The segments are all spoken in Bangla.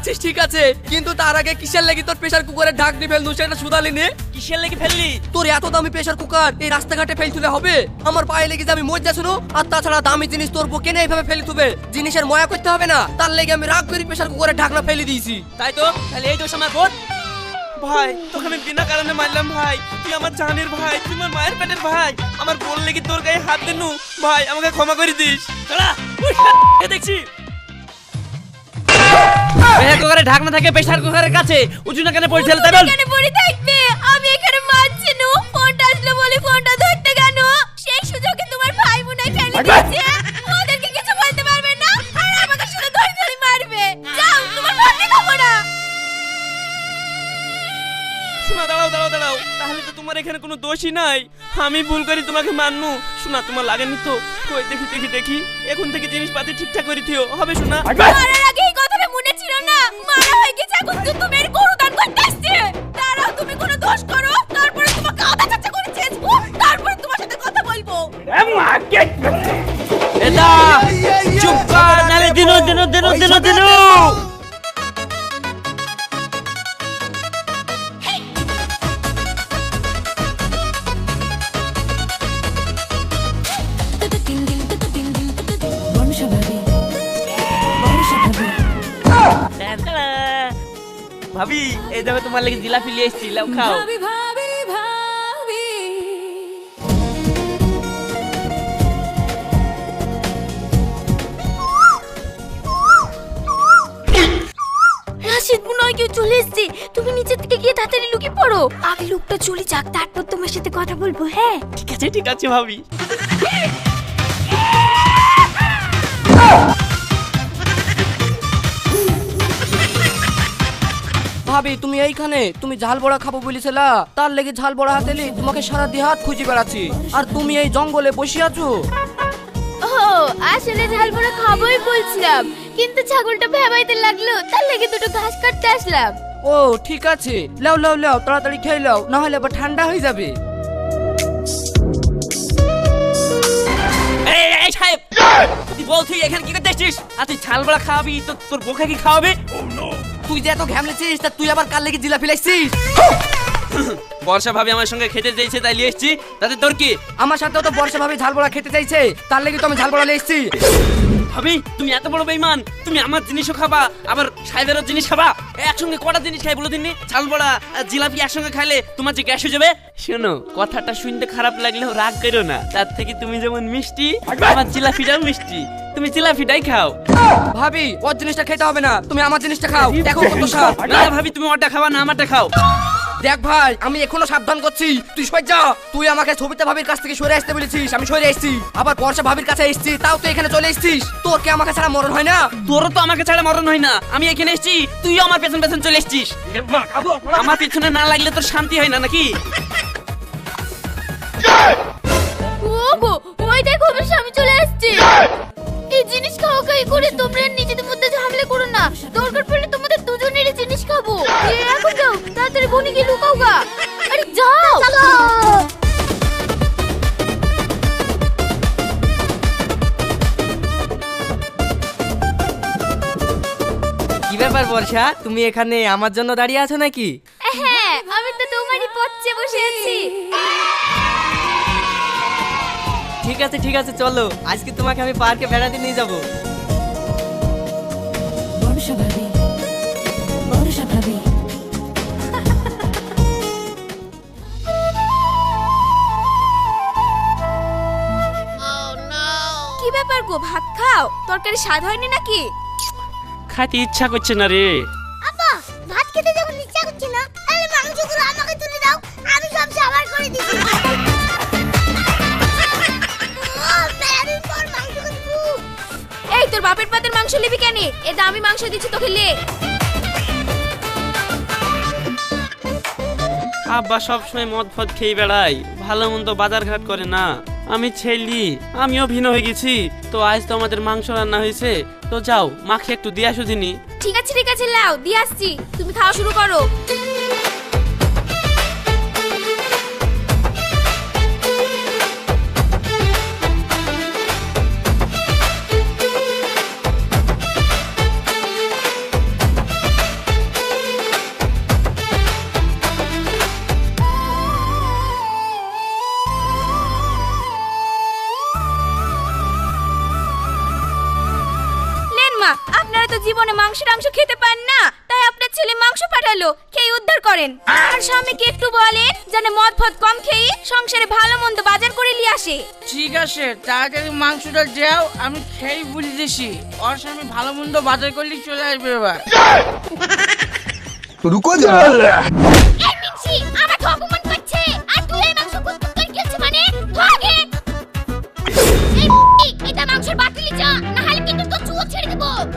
যাচ্ছিস ঠিক আছে? কিন্তু তার আগে কিসের লেগে তোর প্রেসার কুকারে ঢাক দিয়ে ফেলনু সেটা সুদালি নে। কিসের লেগে ফেললি? তোর এত দামি প্রেসার কুকার এই রাস্তাঘাটে ফেল তুলে হবে? আমার পায়ে লেগে যে আমি মজ্জা শুনো? আর তাছাড়া দামি জিনিস তোর বুকে না এইভাবে ফেলে তুবে জিনিসের ময়া করতে হবে না। তার লেগে আমি রাগ করে প্রেসার কুকারে ঢাকনা ফেলে দিয়েছি। তাই তো? তাহলে এই দোষ আমার বোন ভাই তোকে আমি বিনা কারণে মারলাম ভাই। তুই আমার জানের ভাই তুই আমার মায়ের পেটের ভাই। আমার বোন লেগে তোর গায়ে হাত দিনু। ভাই আমাকে ক্ষমা করে দিস। চলা এ দেখছি। প্রেসার কুকারে ঢাকনা থাকে প্রেসার কুকারের কাছে। উঁচু না কেন তাই বল। এখানে পড়ে থাকবে? আমি এখানে মারছি নু। ফোনটা আসলো বলে ফোনটা ধরতে কেন? সেই সুযোগে তোমার ভাই মনে ফেলে দিয়েছে। ওদেরকে কিছু বলতে পারবে না। আর আমাকে শুধু ধরে ধরে মারবে। যাও তোমার ভাত খাব না। শোনা দাঁড়াও দাঁড়াও দাঁড়াও। তাহলে তো তোমার এখানে কোনো দোষই নাই। আমি ভুল করি তোমাকে মাননু শোনা তোমার লাগেনি তো। কই দেখি দেখি দেখি। এখন থেকে জিনিসপাতি ঠিকঠাক করে দিও। হবে শোনা। এটা চুপ কর নালে দিনো দিনো দিনো দিনো দিনো। ভাবি এই দেখো তোমার লাগি জিলাপি নিয়ে এসেছি লাও খাও। রাশিদ লোকটা চলে যাক তারপর তোমার সাথে কথা বলব হ্যাঁ? ঠিক আছে ঠিক আছে ভাবি। ভাবি তুমি এইখানে তুমি ঝাল বড়া খাব বলেছিলা তার লেগে ঝাল বড়া হাতেলি তোমাকে সারা দেহাত খুঁজে বেড়াচ্ছি। আর তুমি এই জঙ্গলে বসে আছো? ও আসলে ঝাল বড়া খাবোই বলছিলাম কিন্তু ছাগলটা ভেবাইতে লাগল তার লেগে দুটো ঘাস কাটতে আসলাম। ও ঠিক আছে। লাও লাও লাও তাড়াতাড়ি খেয়ে লাও না হলে আবার ঠান্ডা হয়ে যাবে। এই সাহেব তুই বল তুই এখানে কি করতে এসেছিস? আর তুই ছাল বড়া খাওয়াবি তো তোর বোকা কি খাওয়াবে? তুই যে এত ঘ্যামলেছিস তা তুই আবার কার লেগে জিলাপি লাগছিস বর্ষা ভাবি আমার সঙ্গে খেতে চাইছে তাই নিয়ে এসেছি। তাতে তোর কি? আমার সাথেও তো বর্ষা ভাবি ঝাল বড়া খেতে চাইছে তার লেগে তো আমি ঝাল বড়া নিয়ে এসেছি। ভাবি তুমি এত বড় বেইমান তুমি আমার জিনিসও খাবা আবার সাহেবেরও জিনিস খাবা। একসঙ্গে কটা জিনিস খাই বলো দিননি চাল বড়া জিলাপি একসঙ্গে খাইলে তোমার যে গ্যাস হয়ে যাবে? শোনো কথাটা শুনতে খারাপ লাগলেও রাগ করো না। তার থেকে তুমি যেমন মিষ্টি আমার জিলাপিটাও মিষ্টি। তুমি জিলাপিটাই খাও। ভাবি ওর জিনিসটা খেতে হবে না। তুমি আমার জিনিসটা খাও। দেখো কত স্বাদ। না ভাবি তুমি ওটা খাবা না আমারটা খাও। দেখ ভাই আমি এখনও সাবধান করছি। তুই সই যা। তুই আমাকে ছবিতে ভাবির কাছ থেকে সরে আসতে বলেছিস আমি সরে এসেছি। আবার বর্ষা ভাবির কাছে এসেছি তাও তুই এখানে চলে এসেছিস। তোর কি আমাকে ছাড়া মরণ হয় না? তোরও তো আমাকে ছাড়া মরণ হয় না। আমি এখানে এসেছি তুইও আমার পেছন পেছন চলে এসেছিস। আমার পেছনে না লাগলে তোর শান্তি হয় না নাকি? ওগো ওই দেখো আমার স্বামী চলে আসছে এই জিনিস খাওয়া খাই করে তোমরা নিজেদের মধ্যে ঝামেলা করো না। দরকার পড়লে তোমাদের দুজনের জিনিস খাব। এখন যাও তাড়াতাড়ি বনি গিয়ে লুকাও গা। আরে যাও। কি ব্যাপার বর্ষা? তুমি এখানে আমার জন্য দাঁড়িয়ে আছো নাকি? হ্যাঁ আমি তো তোমারই পথে বসে আছি। ঠিক আছে ঠিক আছে চলো। আজকে তোমাকে আমি পার্কে বেড়াতে নিয়ে যাব। ভাত খাও? তরকারি স্বাদ হয়নি নাকি? খাইতে ইচ্ছা করছে না রে। আপা ভাত খেতে যখন ইচ্ছা করছে না তাহলে মাংসগুলো আমাকে তুলে দাও আমি সব সাবার করে দিচ্ছি এই তোর বাপের পাতের মাংস নিবি কেন? এ দামি মাংস দিচ্ছি তোকে লে। আব্বা সবসময় মদ ফদ খেয়ে বেড়াই ভালো মন্দ বাজার ঘাট করে না। আমি ছেলি আমিও ভিন হয়ে গেছি। তো আজ তো আমাদের মাংস রান্না হয়েছে। তো যাও, মাকে একটু দিয়ে আসো দিনি ঠিক আছে ঠিক আছে, লাও, দিয়ে আসছি। তুমি খাওয়া শুরু করো। জীবনে মাংসের অংশ খেতে পান না। তাই আপনার ছেলে মাংস পাঠালো খেয়ে উদ্ধার করেন। আর স্বামীকে একটু বলেন যেন মদ ফদ কম খেয়ে সংসারে ভালো মন্দ বাজার করে নিয়ে আসে। ঠিক আছে তাড়াতাড়ি মাংসটা যাও আমি খেয়ে ভুলে দিছি। ওর স্বামী ভালো মন্দ বাজার করলে চলে আসবে এবার। রুকো মানে? যা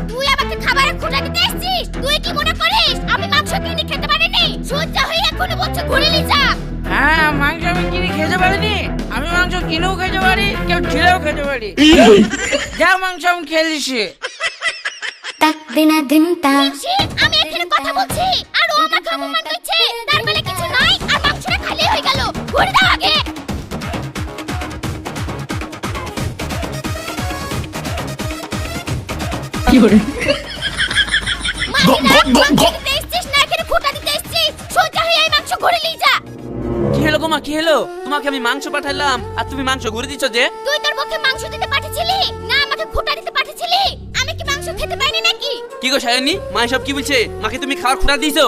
তুই আবার খোঁটা দিতে এসেছিস? তুই কি মনে করিস? আমি মাংস কিনে খেতে পারিনি। সহ্য হয়ে এখনও বলছে ঘুরে নি যা। হ্যাঁ মাংস আমি কিনে খেতে পারিনি। আমি মাংস কিনেও খেতে পারি কেউ ঢিলেও খেতে পারি। যা মাংস আমি খেয়ে দিছি Tak dina din আমি এখানে কথা বলছি। আর ও আমাকে অপমান করছে। তার মানে কিছু নয় আর মাংসটা খালি হয়ে গেল। ঘুরে দাও আগে। কি হলো গো কি হলো? তোমাকে আমি মাংস পাঠালাম। আর তুমি মাংস ঘুরে দিচ্ছ যে? তুই তোর পক্ষে মাংস দিতে পাঠিয়েছিলি? না আমাকে খোটা দিতে পাঠিয়েছিলি? আমি কি মাংস খেতে পাইনি নাকি? কি গো সায়নি? মা সব কি বলছে? মাকে তুমি খাবার খুঁড়া দিয়েছ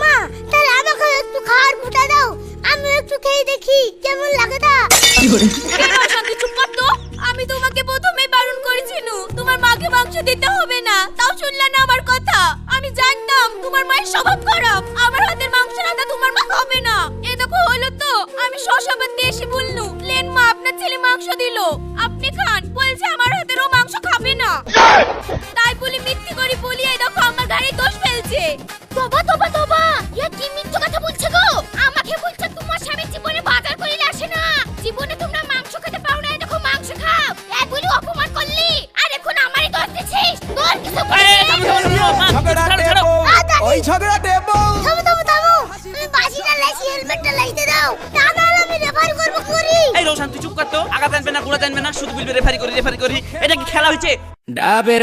মা তাহলে আমাকে একটু খাওয়ার খোটা দাও। আমি একটু খেয়ে দেখি কেমন লাগে তা? শান্তি চুপ কর তো আমি তোমাকে প্রথমেই করেছিনু তোমার মাকে মাংস দিতে হবে না। তাও শুনলে না আমার কথা? আমি জানতাম তোমার মায়ের স্বভাব খারাপ। আমার হাতের মাংস রান্না তোমার মা হবে না। এ দেখো হলো তো। আমি শশাবাদ দিয়ে এসে বললু, লেন মা, আপনার ছেলে মাংস দিল। আপনি খান। বলছে আমার হাতের ও মাংস খাবে না। তাই বলি, মিথ্যে করে বলি, এই দেখো আমার গাড়ি দোষ ফেলছে। তোবা তোবা তোবা! ইয়া কি মিথ্যে কথা বলছে গো? আমাকে রেফারি করি রেফারি করি। এটা কি খেলা হয়েছে? ডাবের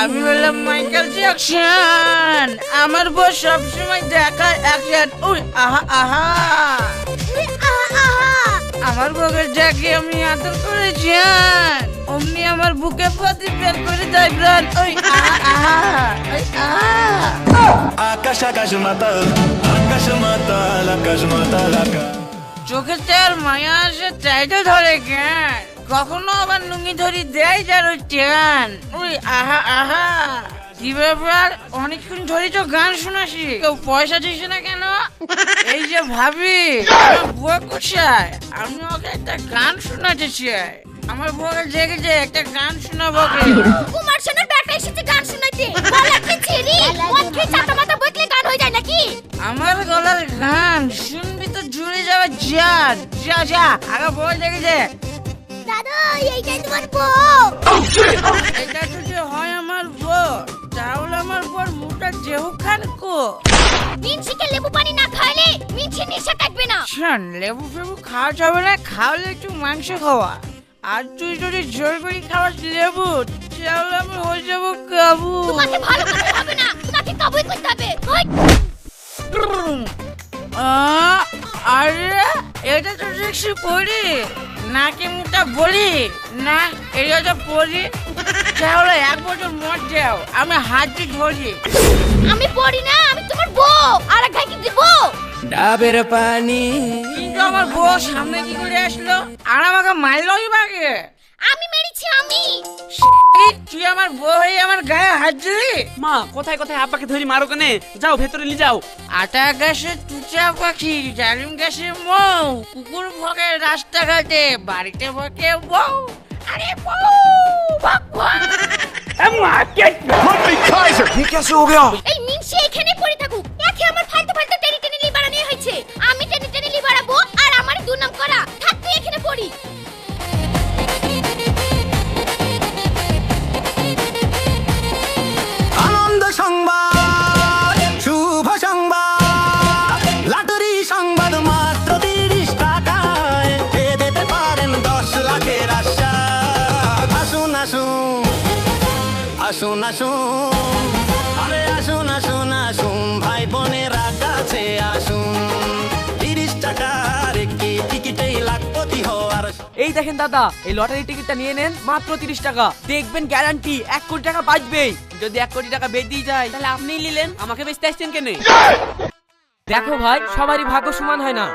আমি হলাম মাইকেল জ্যাকসন আমার বউ সবসময় দেখায় অ্যাকশন উই আহা আহা। আমার বউকে যাকে আমি আদর করেছেন অমনি আমার বুকে প্রতি বের করে দেয় প্রাণ ওই আহা আহা ওই আহা। আকাশ আকাশ মাতাল আকাশ মাতাল আকাশ মাতাল আকাশ। চোখে তার মায়া আসে চাইতে ধরে জ্ঞান। কখনো আবার লুঙ্গি ধরি দেয় যার ওই টেন। ওই আহা আহা। কি ব্যাপার? অনেকক্ষণ ধরে তো গান শোনাসি। কেউ পয়সা দিছে না কেন? এই যে ভাবি, আমার বুয়া কোথায়? আমি ওকে একটা গান শোনাতে চাই। আমার বুয়াকে জেগেছে একটা গান শোনাবো ওকে কুমার ব্যাটা এসেছে গান গলা কি ছেড়ি খেয়ে চাটা গান হয়ে যায় নাকি? আমার গলার গান শুনবি তো জুড়ে যাবে যা যা যা আগে বল জেগেছে দাদা এইটাই তোমার বউ। এটা যদি হয় আমার বর তাহলে আমার বর মুখটা যেহু খান কো মিনসিকে লেবু পানি না খাইলে মিনসি নেশা কাটবে না। শোন লেবু ফেবু খাওয়া যাবে না খাওয়ালে একটু মাংস খাওয়া। আর তুই যদি জোর করে খাওয়াস লেবু তাহলে আমি হয়ে যাব কাবু। তোমাকে ভালো হবে না। কাবুই করতে হবে ওই আহ, আরে এটা তো দেখছি পড়ি। নাকি মুখটা বলি? না এটা তো পড়ি। তাহলে এক বছর মর যাও আমি হাত দিয়ে ধরি। আমি পড়ি না আমি তোমার বউ। আর এক কি দিব? ডাবের পানি। কিন্তু আমার বউ সামনে কি করে আসলো? আর আমাকে মারলোই বাগে? আমি আমি। তুই আমার বউ হয়ে আমার গায়ে হাত দিলি? মা কোথায় কোথায় আব্বাকে ধরি মারো কেনে? যাও ভেতরে নিয়ে যাও। আটা গাছে তুচা পাখি জালিম গাছে মৌ কুকুর ভকে রাস্তাঘাটে বাড়িতে ভকে বউ। আরে বউ ভক। এই এখানে পড়ে থাকুক। একে আমার ফালতু ফালতু টেনে টেনে লিবাড়া হয়েছে। আমি টেনে টেনে লিবাড়াবো আর আমার দুনাম করা। থাক তুই এখানে পড়ি। আসুন আসুন। আরে আসুন আসুন আসুন ভাই বোনেরা কাছে আসুন। তিরিশ টাকার একটি টিকিটেই লাখপতি হওয়ার এই দেখেন দাদা এই লটারি টিকিটটা নিয়ে নেন মাত্র তিরিশ টাকা। দেখবেন গ্যারান্টি এক কোটি টাকা বাঁচবেই। যদি এক কোটি টাকা বেঁধেই যায় তাহলে আপনিই নিলেন। আমাকে বেচতে আসছেন কেনে? দেখো ভাই সবারই ভাগ্য সমান হয় না।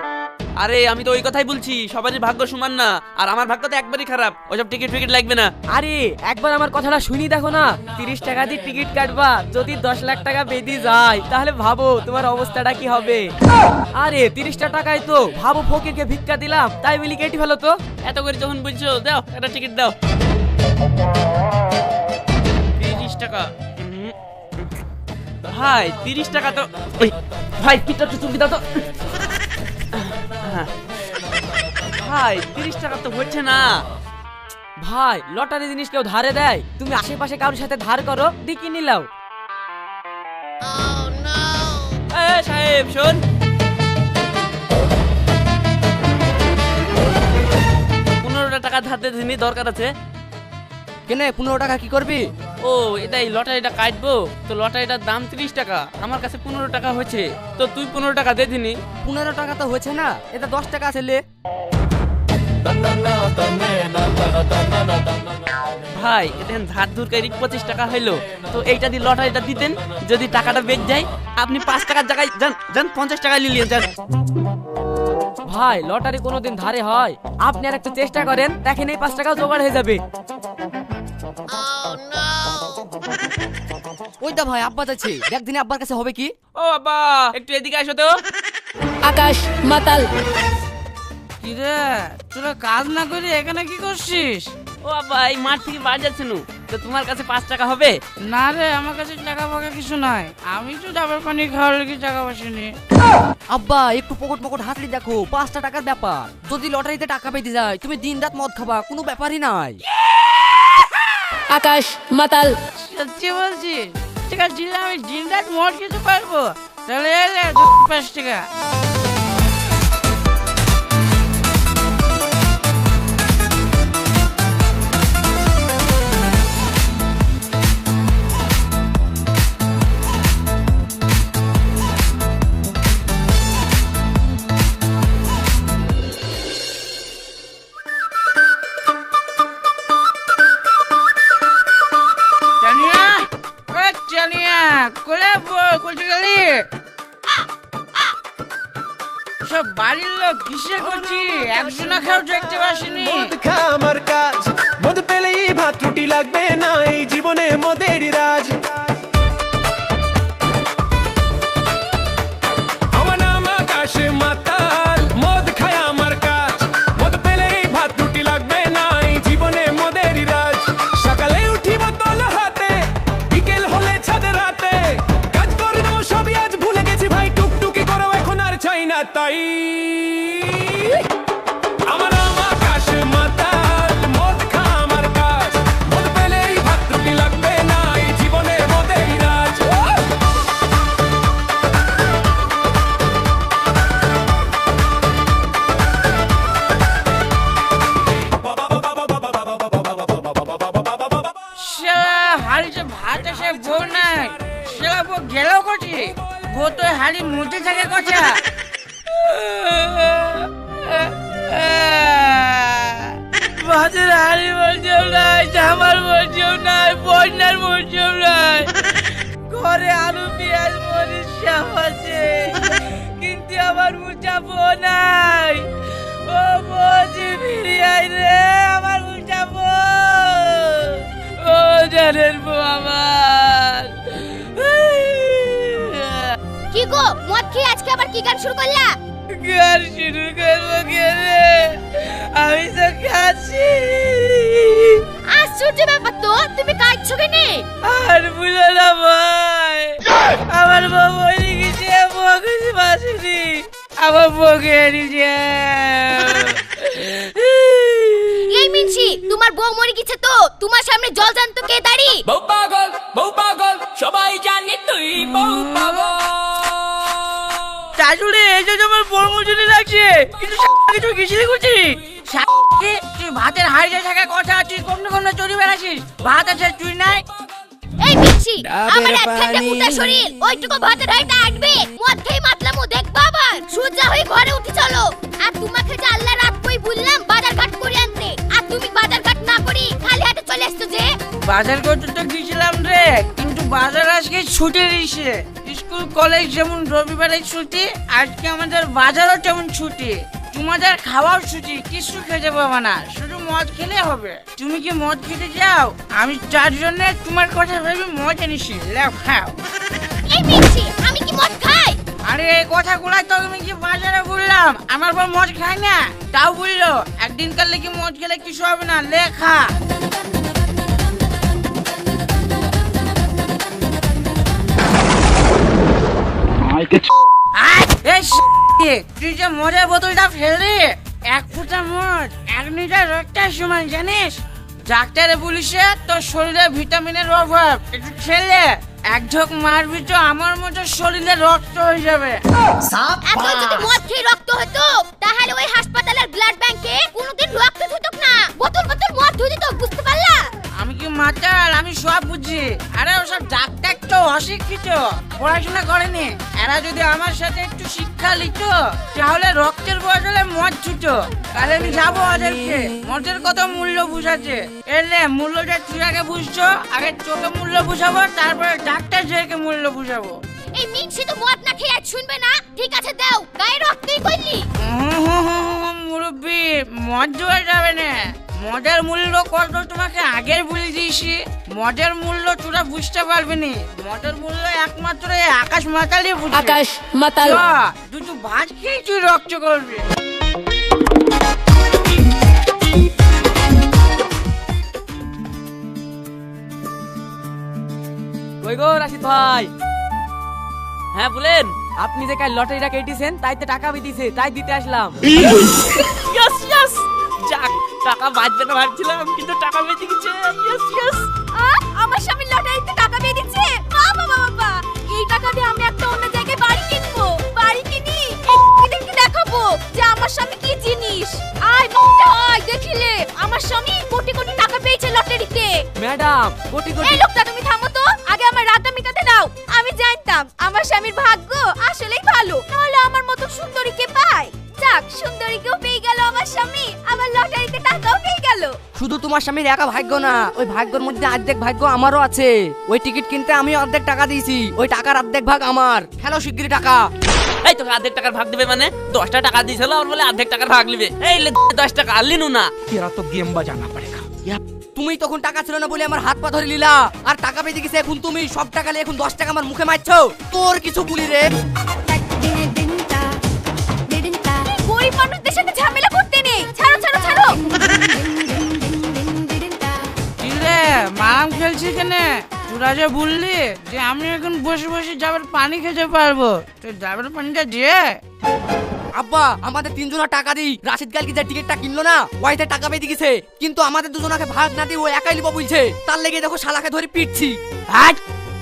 আরে আমি তো ওই কথাই বলছি সবারই ভাগ্য সমান না আর আমার ভাগ্য তো একবারই খারাপ ওসব টিকিট ফিকিট লাগবে না। আরে একবার আমার কথাটা শুনি দেখো না তিরিশ টাকা দিয়ে টিকিট কাটবা যদি দশ লাখ টাকা বেঁধে যায় তাহলে ভাবো তোমার অবস্থাটা কি হবে। আরে তিরিশটা টাকায় তো ভাবো ফকিরকে ভিক্ষা দিলাম তাই বলি কেটে ফেলো তো। এত করে যখন বলছো দাও একটা টিকিট দাও। তিরিশ টাকা। ভাই তিরিশ টাকা তো ভাই একটু চুমকি দাও তো। ভাই, তিরিশ টাকা তো হচ্ছে না। ভাই, লটারি জিনিস কেউ ধারে দেয়? তুমি আশেপাশে কারোর সাথে ধার করো দিকি নিলাও। সাহেব, শোন। পনেরোটা টাকা ধার দিতে দরকার আছে। কেনে, পনেরো টাকা কি করবি? ও এটা এই লটারিটা কাটবো? তো লটারিটার দাম তিরিশ টাকা আমার কাছে পনেরো টাকা হয়েছে। তো তুই পনেরো টাকা দে দিনি। পনেরো টাকা তো হচ্ছে না এটা দশ টাকা আছে লে। ভাই দেখেন ধার ধুর করে পঁচিশ টাকা হইল। তো এইটা দিয়ে লটারিটা দিতেন যদি টাকাটা বেচ যায় আপনি পাঁচ টাকার জায়গায় যান যান পঞ্চাশ টাকা নিয়ে যান। ভাই লটারি কোনোদিন ধারে হয়। আপনি আর একটু চেষ্টা করেন দেখেন এই পাঁচ টাকা জোগাড় হয়ে যাবে। ওইটা ভাই আব্বা যাচ্ছে। একদিনে আব্বার কাছে হবে কি? ও বাবা একটু এদিকে আসো তো। আকাশ মাতাল। কিরে তোরা কাজ না করে এখানে কি করছিস? ও বাবা এই মাঠ থেকে বাড়ি যাচ্ছে নু। তো তোমার কাছে পাঁচ টাকা হবে? না রে আমার কাছে টাকা ফাঁকা কিছু নাই। আমি তো ডাবের পানি খাওয়ার লেগে টাকা বসিনি আব্বা একটু পকট পকট হাতলি দেখো পাঁচটা টাকার ব্যাপার। যদি লটারিতে টাকা পেতে যায় তুমি দিন রাত মদ খাবা কোনো ব্যাপারই নাই। আকাশ মাতাল। সত্যি বলছিস? আছে দিলে আমি দিন রাত মর খেতে পারব? তাহলে পাঁচ টাকা। জীবনে মদের তো হাড়ির মধ্যে থাকে কথা ভাতের হাড়ি বলছেও নাই জামার বলছেও নাই, বন্যার বলছেও নাই। ঘরে আলু, পেঁয়াজ, মরিচ সব আছে, কিন্তু আমার মুচাবো নাই। ও বজি ফিরে আই রে, আমার মুচাবো ও জানেন বউ আমার। কি গো মদ খেয়ে আজকে আবার কি গান শুরু করলা? গান শুরু করব কে আমি তো খাচ্ছি। আশ্চর্য ব্যাপার তো তুমি কাঁদছো কেনে? আর বুঝো না ভাই। আমার বউ মরে গেছে বউ কিছু বাসেনি আমার বউকে এনেছে এই মিনসি তোমার বউ মরে গেছে তো তোমার সামনে জল জানতো কে দাঁড়ি? বউ পাগল বউ পাগল সবাই জানে তুই বউ পাগল। আসলে এসব আমার বড় লাগছে কিন্তু কিছু কিছুই করছি। তুই ভাতের হাড়িতে থাকা কথা তুই কোন কমনে চুরি বেড়াছিস ভাত আছে তুই নাই। এই মিছি আমার একখানে পুতা শরীর ওইটুকু ভাতের হাড়িতে আটবে। মধ্যেই মাতলামু দেখ বাবা সোজা হয়ে ঘরে উঠে চলো। আর তোমাকে যে আল্লাহ রাত কই বললাম বাজার ঘাট করে আনতে। আর তুমি বাজার ঘাট না করি খালি হাতে চলে আসছো যে। বাজার করতে তো গেছিলাম রে কিন্তু বাজার আজকে ছুটে দিয়েছে স্কুল কলেজ যেমন রবিবারে ছুটি আজকে আমাদের বাজারও তেমন ছুটি। তোমাদের খাওয়ার ছুটি কিছু খেতে পাবো না শুধু মদ খেলে হবে। তুমি কি মদ খেতে যাও আমি চার জন্য তোমার কথা ভেবে মদ এনেছি লেও খাও। এই আমি কি মদ খাই? আরে এই কথাগুলাই তো আমি কি বাজারে বললাম? আমার পর মদ খাই না? তাও বলল একদিন কালে কি মদ খেলে কিছু হবে না লেখা এই তুই যে মদের বোতলটা ফেললি এক ফুটা মদ এক লিটার রক্তের সমান জানিস? ডাক্তারে বলিছে তোর শরীরে ভিটামিনের অভাব। একটু খেলে এক ঝোঁক মারবি তো আমার মতো শরীরে রক্ত হয়ে যাবে। এখন যদি মদ খেয়ে রক্ত হতো তাহলে ওই হাসপাতালের ব্লাড ব্যাংকে কোনোদিন রক্ত ধুতো না। বোতল বোতল মদ ধুয়ে বুঝতে পারলা? আমি কি মাতাল? আমি সব বুঝি। আরে ওসব ডাক্তার অশিক্ষিত পড়াশোনা করেনি। এরা যদি আমার সাথে একটু শিক্ষা লিখত তাহলে রক্তের বদলে মদ ছুটো তাহলে আমি যাব ওদেরকে। মদের কত মূল্য বুঝাচ্ছে। এলে মূল্যটা তুই আগে বুঝছ আগে চোখে মূল্য বুঝাবো তারপরে ডাক্তার যেকে মূল্য বুঝাবো। এই মিনসি তো মদ না খেয়ে শুনবে না? ঠিক আছে দাও। গায়ে রক্তই করলি মুরব্বী মদ দেওয়া যাবে না। মদের মূল্য কত তোমাকে আগের বলে দিয়েছি? মদের মূল্য তোরা বুঝতে পারবি নি। মদের মূল্য একমাত্র এই আকাশ মাতালই বুঝবে আকাশ মাতাল। দুটো ভাত খেয়ে তুই রক্ত করবি কই গো রাশিদ ভাই? হ্যাঁ বলেন আপনি যে কাল লটারিটা কেটেছেন তাইতে টাকা বিদিছে তাই দিতে আসলাম। ইয়েস ইয়েস যাক টাকা বাঁচবে না ভাবছিলাম কিন্তু টাকা বেঁচে গেছে। ইয়েস ইয়েস আমার স্বামী লটারিতে টাকা দিচ্ছে বাবা বাবা এই টাকা দিয়ে আমি একটা অন্য জায়গায় বাড়ি কিনবো। বাড়ি কিনি এদেরকে দেখাবো যে আমার স্বামী কি জিনিস। আয় মুখটা দেখিলে। আমার স্বামী কোটি কোটি টাকা পেয়েছে লটারিতে। ম্যাডাম কোটি কোটি এই লোকটা তুমি থামো তো। আগে আমার রাগটা মেটাতে দাও। আমি জানতাম আমার স্বামীর ভাগ্য আসলেই ভালো। নাহলে আমার মতো সুন্দরী কে পায় যাক সুন্দরীকেও পেয়ে গেল আমার স্বামী। আবার পেয়ে গেল শুধু তোমার স্বামীর একা ভাগ্য না ওই ভাগ্যের মধ্যে অর্ধেক ভাগ্য আমারও আছে। ওই টিকিট কিনতে আমি অর্ধেক টাকা দিয়েছি ওই টাকার অর্ধেক ভাগ আমার। খেলো শিগগিরই টাকা। এই তোকে অর্ধেক টাকার ভাগ দেবে মানে? দশটা টাকা দিয়েছিল আর বলে অর্ধেক টাকার ভাগ নেবে। এই লে দশ টাকা আর লিনু না। এরা তো গেম বাজানা পড়েগা তুমি তখন টাকা ছিল না বলে আমার হাত পা ধরে লিলা আর টাকা পেয়ে গেছে এখন তুমি সব টাকা নিয়ে এখন দশ টাকা আমার মুখে মারছো। তোর কিছু বলি রে। গরিব মানুষদের সাথে ঝামেলা করতে নেই। ছাড়ো ছাড়ো ছাড়ো। মারাম খেলছি কেনে? তোরা যে বললি যে আমি এখন বসে বসে যাবার পানি খেতে পারব। তো যাবার পানিটা দিয়ে আব্বা আমাদের তিনজনের টাকা দিই। রাশিদ কালকে যে টিকিটটা কিনলো না ওয়াইতে টাকা পেয়ে গেছে কিন্তু আমাদের দুজনকে ভাগ না দিয়ে ও একাই লিবো বলছে। তার লেগে দেখো শালাকে ধরে পিটছি। হাট!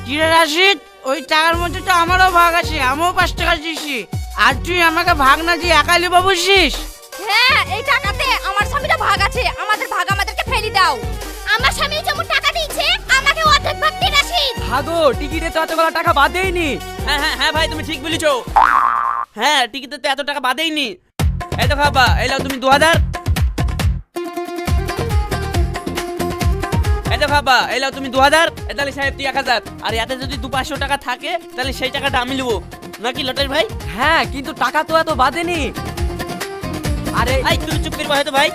কি রে রাশিদ? ওই টাকার মধ্যে তো আমারও ভাগ আছে আমিও পাঁচ টাকা দিয়েছি আর তুই আমাকে ভাগ না দিয়ে একাই লিবা বলছিস? হ্যাঁ এই টাকাতে আমার স্বামীটা ভাগ আছে। আমাদের ভাগ আমাদেরকে ফেলি দাও। আমার স্বামী যেমন টাকা দিয়েছে আমাকে অর্ধেক ভাগ দিয়ে রাশিদ ভাগো টিকিটে তো এতগুলো টাকা বাদ দেয়নি। হ্যাঁ হ্যাঁ হ্যাঁ ভাই তুমি ঠিক বলেছ। হ্যাঁ টিকিটে তো এত টাকা বাদেইনি এই তো খাবা এই লাও তুমি দু হাজার এই তো খাবা এই লাও তুমি দু হাজার তাহলে সাহেব তুই এক হাজার। আর এতে যদি দু পাঁচশো টাকা থাকে তাহলে সেই টাকাটা আমি নেব। নাকি লটারি ভাই? হ্যাঁ কিন্তু টাকা তো এত বাদেনি। আরে এই তুমি চুপ করবা হয়তো ভাই।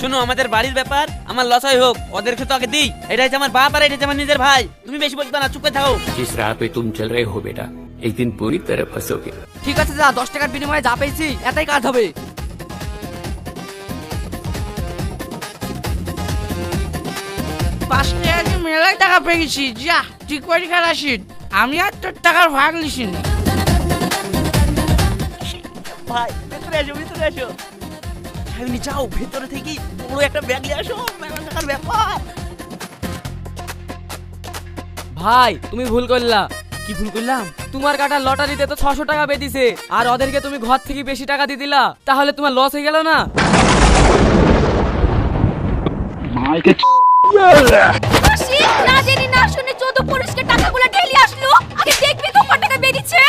শোনো আমাদের বাড়ির ব্যাপার আমার লসাই হোক ওদেরকে তো আগে দিই এটা হচ্ছে আমার বাপ আর এটা হচ্ছে আমার নিজের ভাই তুমি বেশি বলতে না চুপ করে থাকো जिस राह पे तुम चल रहे हो बेटा एक दिन पूरी तरह फंसोगे ঠিক আছে যা দশ টাকার বিনিময়ে যা পেয়েছি এটাই কাজ হবে পাঁচ টাকা দিয়ে মেলায় টাকা পেয়ে গেছি যা ঠিক করে খা রাশিদ আমি আর তোর টাকার ভাগ লিছি না ভাই ভেতরে আসো ভেতরে আসো সায়নি যাও ভেতরে থেকে বড় একটা ব্যাগ নিয়ে আসো। মেলা টাকার ব্যাপার ভাই তুমি ভুল করলা। কি ভুল করলাম? তোমার কাটা লটারিতে তো ছশো টাকা বেদিছে আর ওদেরকে তুমি ঘর থেকে বেশি টাকা দিয়ে দিলা তাহলে তোমার লস হয়ে গেল না? না জেনে না শুনে চোদ্দ পুরুষকে টাকাগুলো ঢেলে আসলো। আগে দেখবি তো কত টাকা বেরিয়েছে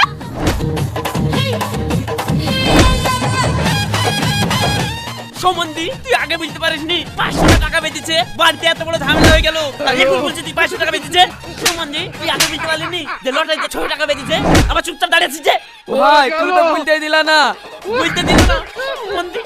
সম্বন্ধী তুই আগে বুঝতে পারিসনি। পাঁচশো টাকা বেঁচেছে। বাড়িতে এত বড় ঝামেলা হয়ে গেল। আর এখন বলছি তুই পাঁচশো টাকা বেঁচেছে। সম্বন্ধী তুই আগে বুঝতে পারলি যে লটারিতে ছয় টাকা বেঁচেছে। আবার চুপচাপ দাঁড়িয়ে আছিস যে? ভাই তুমি তো বুঝতে দিলা না। বুঝতে দিলা না। সম্বন্ধী